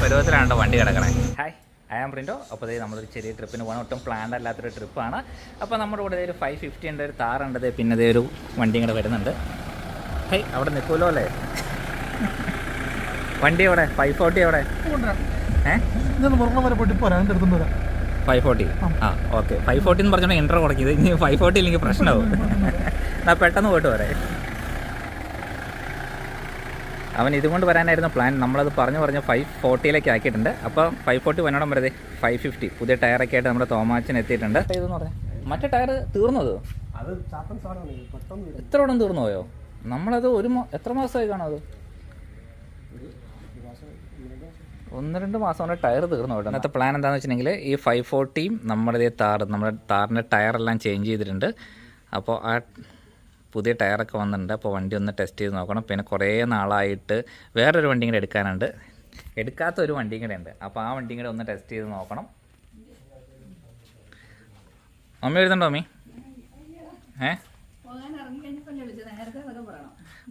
പരുവത്തിലാണ് വണ്ടി കിടക്കണേ. Hi I am Printo അപ്പോൾ ഇതേ നമ്മളൊരു ചെറിയ ട്രിപ്പിന് പോകണം ഒട്ടും പ്ലാൻഡ് അല്ലാത്തൊരു ട്രിപ്പാണ് അപ്പോൾ നമ്മുടെ കൂടെ ഒരു ഫൈവ് ഫിഫ്റ്റി ഉണ്ട് ഒരു താറുണ്ട് പിന്നെ ഇതേ ഒരു വണ്ടിയും കൂടെ വരുന്നുണ്ട്. ഹൈ അവിടെ നിൽക്കുമല്ലോ അല്ലേ? വണ്ടി എവിടെ? ഫൈവ് ഫോർട്ടി എവിടെ? പോരാ ഫൈവ് ഫോർട്ടി ആ. ഓക്കെ ഫൈവ് ഫോർട്ടി എന്ന് പറഞ്ഞാൽ ഇൻട്രോ കുറയ്ക്കുന്നത് ഇനി ഫൈവ് ഫോർട്ടി ഇല്ലെങ്കിൽ പ്രശ്നമാവും. എന്നാൽ പെട്ടെന്ന് പോയിട്ട് വരാം. അവൻ ഇതുകൊണ്ട് വരാനായിരുന്നു പ്ലാൻ നമ്മളത് പറഞ്ഞു പറഞ്ഞ് ഫൈവ് ഫോർട്ടിയിലേക്ക് ആക്കിയിട്ടുണ്ട്. അപ്പോൾ ഫൈവ് ഫോർട്ടി വന്നോടം വരെ ഫൈവ് ഫിഫ്റ്റി പുതിയ ടയറൊക്കെ ആയിട്ട് നമ്മുടെ തോമാച്ചൻ എത്തിയിട്ടുണ്ട്. ഇതെന്ന് മറ്റേ ടയർ തീർന്നത് എത്ര ഉടൻ തീർന്നു പോയോ? നമ്മളത് ഒരു എത്ര മാസമായി കാണും അത്? ഒന്ന് രണ്ട് മാസം കൊണ്ട് ടയർ തീർന്നു കേട്ടോ. ഇന്നത്തെ പ്ലാൻ എന്താണെന്ന് വെച്ചിട്ടുണ്ടെങ്കിൽ ഈ ഫൈവ് ഫോർട്ടിയും നമ്മുടെ താർ നമ്മുടെ താറിന്റെ ടയറെല്ലാം ചേഞ്ച് ചെയ്തിട്ടുണ്ട്. അപ്പോൾ ആ പുതിയ ടയറൊക്കെ വന്നിട്ടുണ്ട്. അപ്പോൾ വണ്ടി ഒന്ന് ടെസ്റ്റ് ചെയ്ത് നോക്കണം. പിന്നെ കുറേ നാളായിട്ട് വേറൊരു വണ്ടിയും കൂടെ എടുക്കാനുണ്ട്. എടുക്കാത്ത ഒരു വണ്ടിയും കൂടെ ഉണ്ട്. അപ്പോൾ ആ വണ്ടിയും കൂടെ ഒന്ന് ടെസ്റ്റ് ചെയ്ത് നോക്കണം. മമ്മി എഴുതണ്ടോ മമ്മി? ഏ?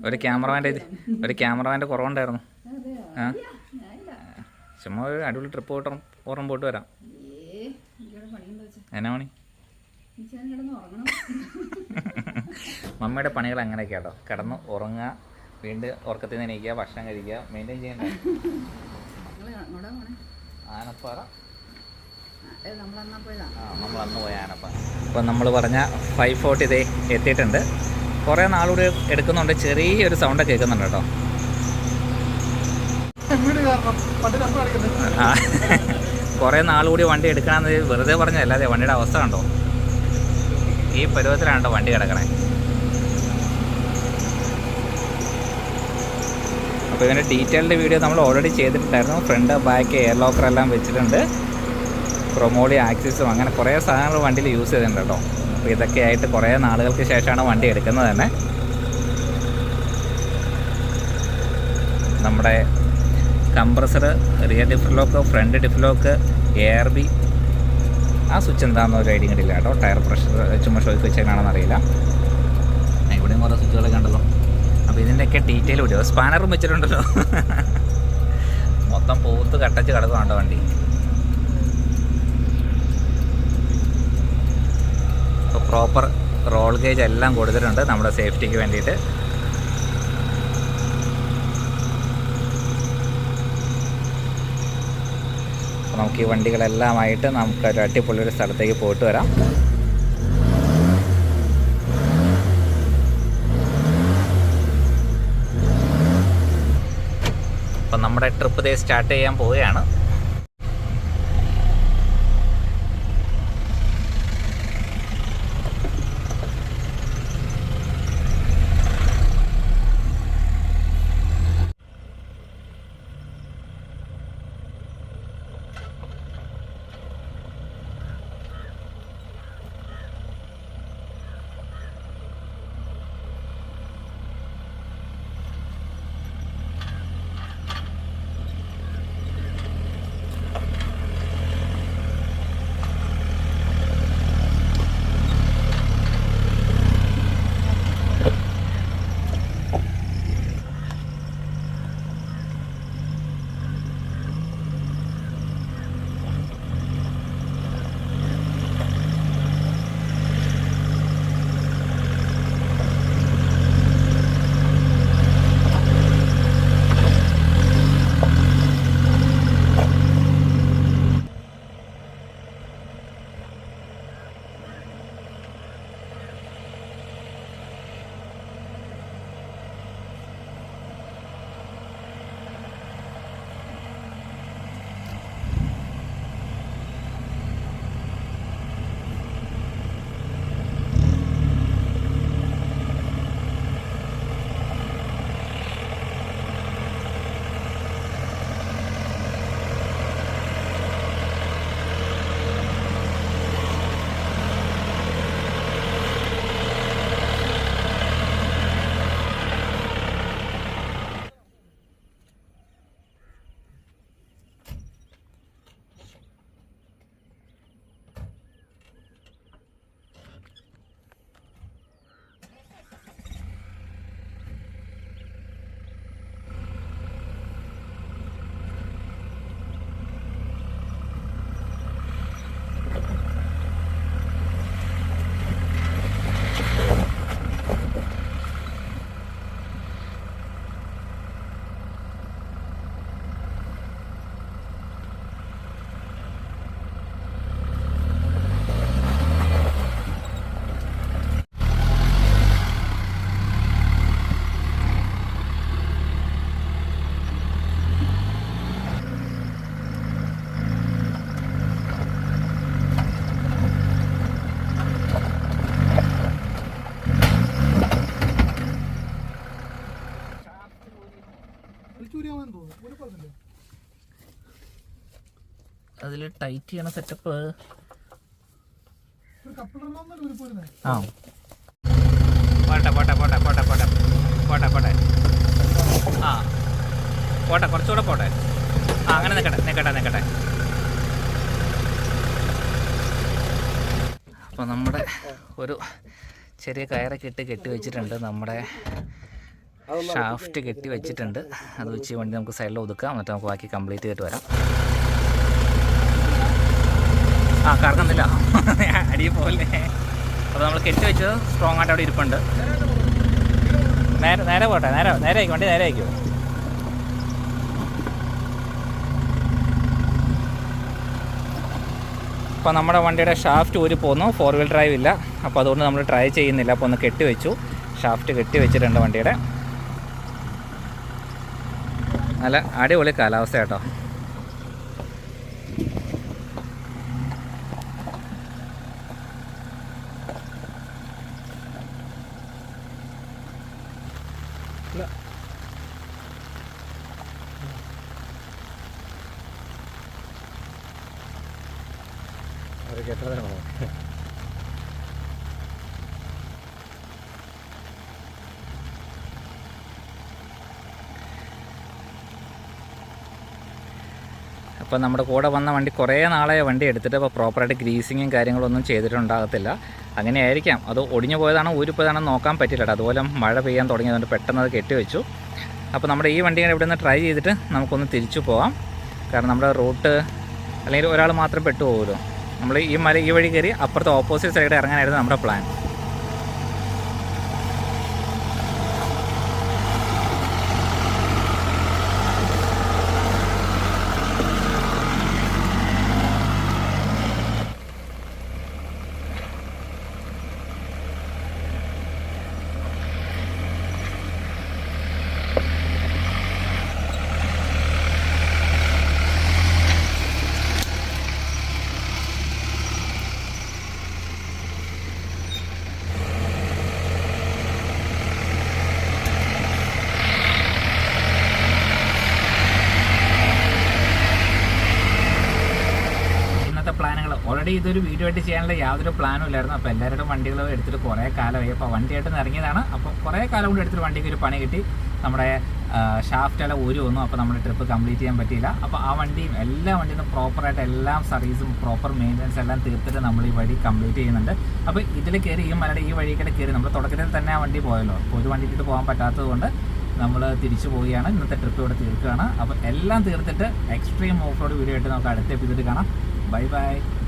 ഒരു ക്യാമറമാന്റെ ഒരു ക്യാമറമാന്റെ കുറവുണ്ടായിരുന്നു. ആ? ചുമ്മാ ഒരു അടിപൊളി ട്രിപ്പ് പോയിട്ട് ഓർമ്മ പോയിട്ട് വരാം. എന്നാ പണി? മമ്മിയുടെ പണികൾ അങ്ങനെയൊക്കെ കേട്ടോ. കിടന്ന് ഉറങ്ങുക വീണ്ടും ഉറക്കത്തിൽ നിന്ന് എണീക്കുക ഭക്ഷണം കഴിക്കുക മെയിന്റെയിൻ ചെയ്യണ്ട? ആനപ്പാറ? നമ്മൾ അന്ന് പോയ ആനപ്പാറ. അപ്പോൾ നമ്മൾ പറഞ്ഞ ഫൈവ് ഫോർട്ടി ഇതേ എത്തിയിട്ടുണ്ട്. കുറേ നാളൂടെ എടുക്കുന്നുണ്ട്. ചെറിയൊരു സൗണ്ട് കേൾക്കുന്നുണ്ട് കേട്ടോ. കൂടി കുറേ നാളുകൂടി വണ്ടി എടുക്കണമെന്ന് വെറുതെ പറഞ്ഞല്ലാതെ വണ്ടിയുടെ അവസ്ഥ കണ്ടോ? ഈ പരുവത്തിലാണ് കേട്ടോ വണ്ടി കിടക്കണേ? അപ്പോൾ ഇതിന്റെ ഡീറ്റെയിൽഡ് വീഡിയോ നമ്മൾ ഓൾറെഡി ചെയ്തിട്ടുണ്ടായിരുന്നു. ഫ്രണ്ട് ബാക്ക് എയർ ലോക്കറെല്ലാം വെച്ചിട്ടുണ്ട്. ക്രൊമോളി ആക്സിസും അങ്ങനെ കുറേ സാധനങ്ങൾ വണ്ടിയിൽ യൂസ് ചെയ്തിട്ടുണ്ട് കേട്ടോ. അപ്പോൾ ഇതൊക്കെ ആയിട്ട് കുറേ നാളുകൾക്ക് ശേഷമാണ് വണ്ടി എടുക്കുന്നത് തന്നെ. നമ്മുടെ compressor rear diff lock front diff lock air B ആ സ്വിച്ച് എന്താണെന്ന് ഒരു ഐഡിയ കിട്ടില്ല കേട്ടോ. ടയർ പ്രഷർ ചുമ്മാ ഷോയ്ക്ക് വെച്ചേക്കാണെന്ന് അറിയില്ല. ഇവിടെയും കുറേ സ്വിച്ചുകളൊക്കെ ഉണ്ടല്ലോ. അപ്പോൾ ഇതിന്റെയൊക്കെ ഡീറ്റെയിൽ വീഡിയോ സ്പാനറും വെച്ചിട്ടുണ്ടല്ലോ. മൊത്തം പൂത്ത് കട്ടച്ച് കിടക്കുന്നുണ്ടോ വണ്ടി? ഇപ്പോൾ പ്രോപ്പർ റോൾ ഗേജ് എല്ലാം കൊടുത്തിട്ടുണ്ട് നമ്മുടെ സേഫ്റ്റിക്ക് വേണ്ടിയിട്ട്. അപ്പോൾ നമുക്ക് ഈ വണ്ടികളെല്ലാമായിട്ട് നമുക്ക് ഒരു അടിപൊളി ഒരു സ്ഥലത്തേക്ക് പോയിട്ട് വരാം. നമ്മുടെ ട്രിപ്പ് ദേ സ്റ്റാർട്ട് ചെയ്യാൻ പോവുകയാണ്. അതിൽ ടൈറ്റ് ചെയ്യണ സെറ്റപ്പ് ആ. പോട്ടെ പോട്ടെ പോട്ടെ പോട്ടെ പോട്ടെ. പോട്ടെ പോട്ടെ. ആ. പോട്ടെ കുറച്ചുകൂടെ പോട്ടെ. ആ അങ്ങനെ നിൽക്കട്ടെ നിൽക്കട്ടെ നിൽക്കട്ടെ അപ്പോൾ നമ്മുടെ ഒരു ചെറിയ കയറൊക്കെ ഇട്ട് കെട്ടി വെച്ചിട്ടുണ്ട്. നമ്മുടെ ഷാഫ്റ്റ് കെട്ടി വെച്ചിട്ടുണ്ട്. അത് വെച്ച് വണ്ടി നമുക്ക് സൈഡിൽ ഒതുക്കാം. എന്നിട്ട് നമുക്ക് ബാക്കി കംപ്ലീറ്റ് ചെയ്തിട്ട് വരാം. ആ കറങ്ങുന്നില്ല. അടിയിൽ പോലെ അപ്പോൾ നമ്മൾ കെട്ടി വെച്ചത് സ്ട്രോങ് ആയിട്ട് അവിടെ ഇരിപ്പുണ്ട്. നേരെ നേരെ പോട്ടെ നേരെ നേരെ ആയിക്കും വണ്ടി നേരെ ആയിക്കോ. അപ്പോൾ നമ്മുടെ വണ്ടിയുടെ ഷാഫ്റ്റ് ഊരി പോന്നു ഫോർ വീൽ ഡ്രൈവ് ഇല്ല. അപ്പോൾ അതുകൊണ്ട് നമ്മൾ ട്രൈ ചെയ്യുന്നില്ല. അപ്പോൾ ഒന്ന് കെട്ടി വെച്ചു. ഷാഫ്റ്റ് കെട്ടി വെച്ചിട്ടുണ്ട് വണ്ടിയുടെ. നല്ല അടിപൊളി കാലാവസ്ഥ കേട്ടോ അപ്പോൾ നമ്മുടെ കൂടെ വന്ന വണ്ടി കുറേ നാളെ വണ്ടി എടുത്തിട്ട് അപ്പോൾ പ്രോപ്പറായിട്ട് ഗ്രീസിങ്ങും കാര്യങ്ങളൊന്നും ചെയ്തിട്ടുണ്ടാകത്തില്ല. അങ്ങനെ ആയിരിക്കാം അത് ഒടിഞ്ഞു പോയതാണോ ഊരിപ്പോയതാണോ നോക്കാൻ പറ്റില്ല അതുപോലെ മഴ പെയ്യാൻ തുടങ്ങിയതുകൊണ്ട് പെട്ടെന്ന് അത് കെട്ടിവെച്ചു. അപ്പോൾ നമ്മുടെ ഈ വണ്ടി ഇവിടെ നിന്ന് ട്രൈ ചെയ്തിട്ട് നമുക്കൊന്ന് തിരിച്ചു പോവാം. കാരണം നമ്മുടെ റൂട്ട് അല്ലെങ്കിൽ ഒരാൾ മാത്രം പെട്ടു പോകുമല്ലോ നമ്മൾ ഈ മല ഈ വഴി കയറി അപ്പുറത്തെ ഓപ്പോസിറ്റ് സൈഡ് ഇറങ്ങാനായിരുന്നു നമ്മുടെ പ്ലാൻ ഇന്നത്തെ പ്ലാനുകൾ. ഓൾറെഡി ഇതൊരു വീഡിയോ ആയിട്ട് ചെയ്യാനുള്ള യാതൊരു പ്ലാനും ഇല്ലായിരുന്നു. അപ്പോൾ എല്ലാവരുടെ വണ്ടികൾ എടുത്തിട്ട് കുറേ കാലമായി. അപ്പോൾ വണ്ടിയായിട്ട് ഇറങ്ങിയതാണ്. അപ്പോൾ കുറേ കാലം കൊണ്ട് എടുത്തിട്ട് വണ്ടിക്ക് ഒരു പണി കിട്ടി. നമ്മുടെ ഷാഫ്റ്റ് എല്ലാം ഊരി വന്നു. അപ്പോൾ നമ്മുടെ ട്രിപ്പ് കംപ്ലീറ്റ് ചെയ്യാൻ പറ്റിയില്ല. അപ്പോൾ ആ വണ്ടിയും എല്ലാ വണ്ടിയും പ്രോപ്പറായിട്ട് എല്ലാം സർവീസും പ്രോപ്പർ മെയിന്റനൻസ് എല്ലാം തീർത്തിട്ട് നമ്മൾ ഈ വഴി കംപ്ലീറ്റ് ചെയ്യുന്നുണ്ട്. അപ്പോൾ ഇതിൽ കയറി ഈ മലയുടെ ഈ വഴി കൂടെ കയറി നമ്മൾ തുടക്കത്തിൽ തന്നെ ആ വണ്ടി പോയല്ലോ. അപ്പോൾ ഒരു വണ്ടിക്കിട്ട് പോകാൻ പറ്റാത്തത് കൊണ്ട് നമ്മൾ തിരിച്ചു പോവുകയാണ്. ഇന്നത്തെ ട്രിപ്പ് ഇവിടെ തീർക്കുകയാണ്. അപ്പോൾ എല്ലാം തീർത്തിട്ട് എക്സ്ട്രീം ഓഫ് റോഡ് വീഡിയോ ആയിട്ട് നമുക്ക് അടുത്ത എപ്പിസോഡ് കാണാം. Bye bye